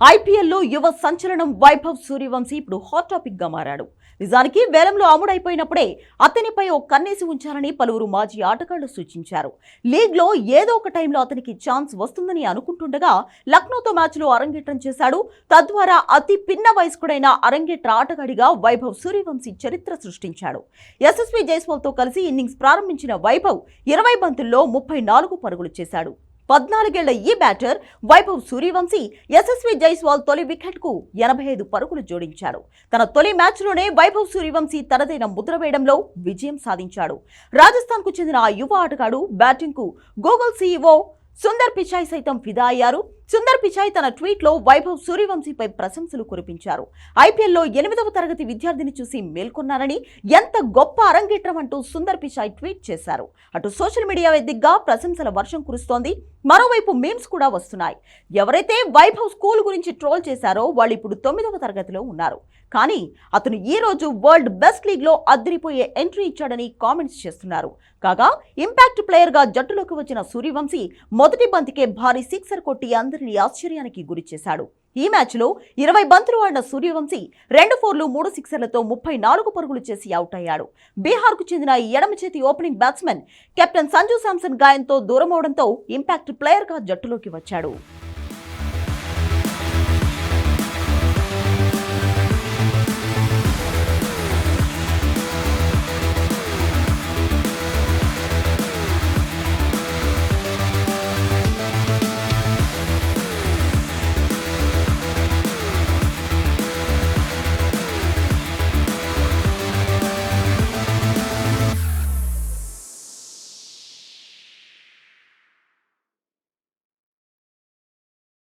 ఐపీఎల్లో యువ సంచలనం వైభవ్ సూర్యవంశీ ఇప్పుడు హాట్ టాపిక్గా మారాడు. నిజానికి వేలంలో అమ్ముడైపోయినప్పుడే అతనిపై ఓ కన్నేసి ఉంచాలని పలువురు మాజీ ఆటగాళ్ళు సూచించారు. లీగ్లో ఏదో ఒక టైంలో అతనికి ఛాన్స్ వస్తుందని అనుకుంటుండగా లక్నోతో మ్యాచ్లో అరంగేట్రం చేశాడు. తద్వారా అతి పిన్న వయస్కుడైన అరంగేట్ర ఆటగాడిగా వైభవ్ సూర్యవంశీ చరిత్ర సృష్టించాడు. యశస్వి జైస్వాల్తో కలిసి ఇన్నింగ్స్ ప్రారంభించిన వైభవ్ ఇరవై బంతుల్లో ముప్పై నాలుగు పరుగులు చేశాడు. పద్నాలుగేళ్ళ ఈ బ్యాటర్ వైభవ్ సూర్యవంశీ యశస్వి జైస్వాల్ తొలి వికెట్కు ఎనభై ఐదు పరుగులు జోడించాడు తన తొలి మ్యాచ్లోనే వైభవ్ సూర్యవంశీ తనదైన ముద్ర వేయడంలో విజయం సాధించాడు. రాజస్థాన్కు చెందిన ఆ యువ ఆటగాడు బ్యాటింగ్కు గూగుల్ సీఈఓ సుందర్ పిచాయ్ సైతం ఫిదా అయ్యారు. సుందర్ పిచాయ్ తన ట్వీట్లో వైభవ్ సూర్యవంశీపై ప్రశంసలు కురిపించారు. ఐపీఎల్లో ఎనిమిదవ తరగతి విద్యార్థిని చూసి మేల్కొన్నారని ఎంత గొప్ప అరంగేట్రం అంటూ సుందర్ పిచాయ్ ట్వీట్ చేశారు. అటు సోషల్ మీడియా వేదికగా ప్రశంసల వర్షం కురుస్తోంది. మరోవైపు మీమ్స్ కూడా వస్తున్నాయి. ఎవరైతే వైభవ్ స్కూల్ గురించి ట్రోల్ చేశారో వాళ్ళు ఇప్పుడు తొమ్మిదవ తరగతిలో ఉన్నారు. కానీ అతను ఈ రోజు వరల్డ్ బెస్ట్ లీగ్లో అద్దరిపోయే ఎంట్రీ ఇచ్చాడని కామెంట్స్ చేస్తున్నారు. కాగా ఇంపాక్ట్ ప్లేయర్గా జట్టులోకి వచ్చిన సూర్యవంశీ మొదటి బంతికే భారీ సిక్సర్ కొట్టి అందరినీ ఆశ్చర్యానికి గురి చేశాడు. ఈ మ్యాచ్లో ఇరవై బంతులు ఆడిన సూర్యవంశీ రెండు ఫోర్లు మూడు సిక్సర్లతో ముప్పై నాలుగు పరుగులు చేసి అవుట్ అయ్యాడు. బీహార్కు చెందిన ఈ ఎడమ చేతి opening batsmen captain Sanju Samson గాయంతో దూరమవడంతో ఇంపాక్ట్ ప్లేయర్గా జట్టులోకి వచ్చాడు.